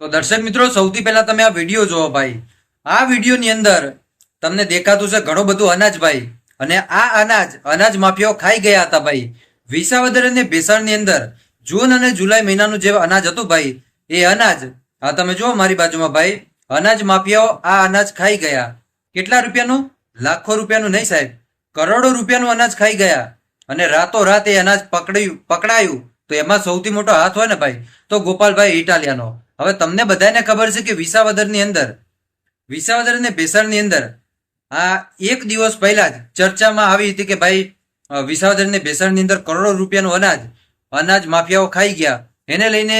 તો દર્શક મિત્રો, સૌથી પહેલા તમે આ વીડિયો જુઓ ભાઈ. આ વિડીયોની અંદર તમને દેખાતું છે ઘણું બધું અનાજ ભાઈ. અને આ અનાજ અનાજ માફિયાઓ ખાઈ ગયા હતા ભાઈ. વિસાવદર અને ભેસાણની અંદર જૂન અને જુલાઈ મહિનાનું જે અનાજ હતું ભાઈ, એ અનાજ, આ તમે જુઓ મારી બાજુમાં ભાઈ, અનાજ માફિયાઓ આ અનાજ ખાઈ ગયા. કેટલા રૂપિયાનું? લાખો રૂપિયાનું નહીં સાહેબ. કરોડો રૂપિયાનું અનાજ ખાઈ ગયા. અને રાતો રાત એ અનાજ પકડ્યું, પકડાયું. તો એમાં સૌથી મોટો હાથ હોય ને ભાઈ? તો ગોપાલભાઈ ઇટાલિયાનો હવે તમને બધાને ખબર છે કે વિસાવદરની અંદર, વિસાવદર અને ભેસાણની અંદર આ એક દિવસ પહેલા જ ચર્ચામાં આવી હતી કે ભાઈ વિસાવદર અને ભેસાણની અંદર કરોડો રૂપિયાનું અનાજ અનાજ માફિયાઓ ખાઈ ગયા. એને લઈને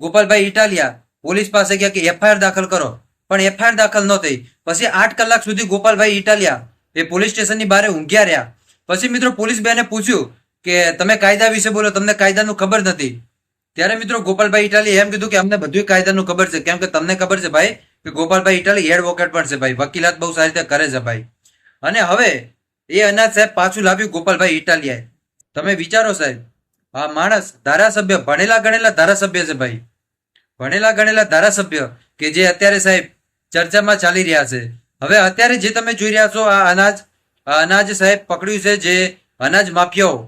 ગોપાલભાઈ ઇટાલિયા પોલીસ પાસે ગયા કે એફઆઈઆર દાખલ કરો. પણ એફઆઈઆર દાખલ ન થઈ. પછી આઠ કલાક સુધી ગોપાલભાઈ ઇટાલિયા એ પોલીસ સ્ટેશનની બહાર ઊંઘ્યા રહ્યા. પછી મિત્રો પોલીસ બેને પૂછ્યું કે તમે કાયદા વિશે બોલો, તમને કાયદાનું ખબર નથી. ત્યારે મિત્રો ગોપાલભાઈ ઇટાલી એમ કીધું કે અમને બધું કાયદાનું ખબર છે. કેમ કે તમને ખબર છે ભાઈ કે ગોપાલભાઈ ઇટાલી એડવોકેટ પણ છે ભાઈ. વકીલાત બહુ સારી રીતે કરે છે ભાઈ. અને હવે એ અનાજ સાહેબ પાછું લાવ્યું ગોપાલભાઈ ઇટાલિયાએ. તમે વિચારો સાહેબ, આ માણસ ધારાસભ્ય, ભણેલા ગણેલા ધારાસભ્ય છે ભાઈ. ભણેલા ગણેલા ધારાસભ્ય કે જે અત્યારે સાહેબ ચર્ચામાં ચાલી રહ્યા છે. હવે અત્યારે જે તમે જોઈ રહ્યા છો આ અનાજ આ અનાજ સાહેબ પકડ્યું છે જે અનાજ માફિયાઓ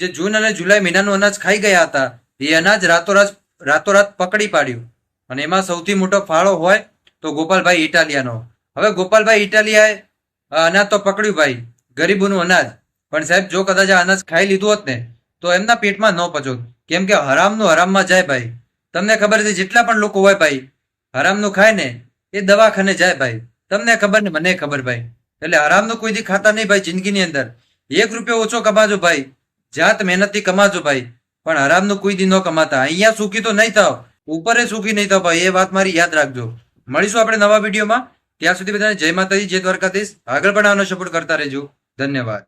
જે જૂન અને જુલાઈ મહિનાનું અનાજ ખાઈ ગયા હતા. એ અનાજ રાતોરાત રાતોરાત પકડી પાડ્યું. અને એમાં સૌથી મોટો ફાળો હોય તો ગોપાલભાઈ ઇટાલિયાનો. હવે ગોપાલભાઈ ઇટાલિયાએ અનાજ તો પકડ્યું ભાઈ, ગરીબોનું અનાજ. પણ સાહેબ, જો કદાચ આ અનાજ ખાઈ લીધું હોત ને, તો એમના પેટમાં ન પચોત. કેમ કે હરામનું હરામમાં જાય ભાઈ. તમને ખબર છે, જેટલા પણ લોકો હોય ભાઈ, હરામનું ખાય ને, એ દવાખાને જાય ભાઈ. તમને ખબર ને, મને ખબર ભાઈ. એટલે હરામનું કોઈ દી ખાતા નહીં ભાઈ જિંદગીની અંદર. એક રૂપિયો ઓછો કમાજો ભાઈ. જાત મહેનતથી કમાજો ભાઈ. પણ હરામનું કોઈ દી ન કમાતા. અહીંયા સુખી તો નહીં થાવ. ઉપરે સુખી નહીં થાવ ભાઈ, એ વાત મારી યાદ રાખજો. મળીશું આપણે નવા વિડીયોમાં. ત્યાં સુધી બધાને જય માતાજી, જય દ્વારકાધીશ. આગળ પણ આનો સપોર્ટ કરતા રહેજો. ધન્યવાદ.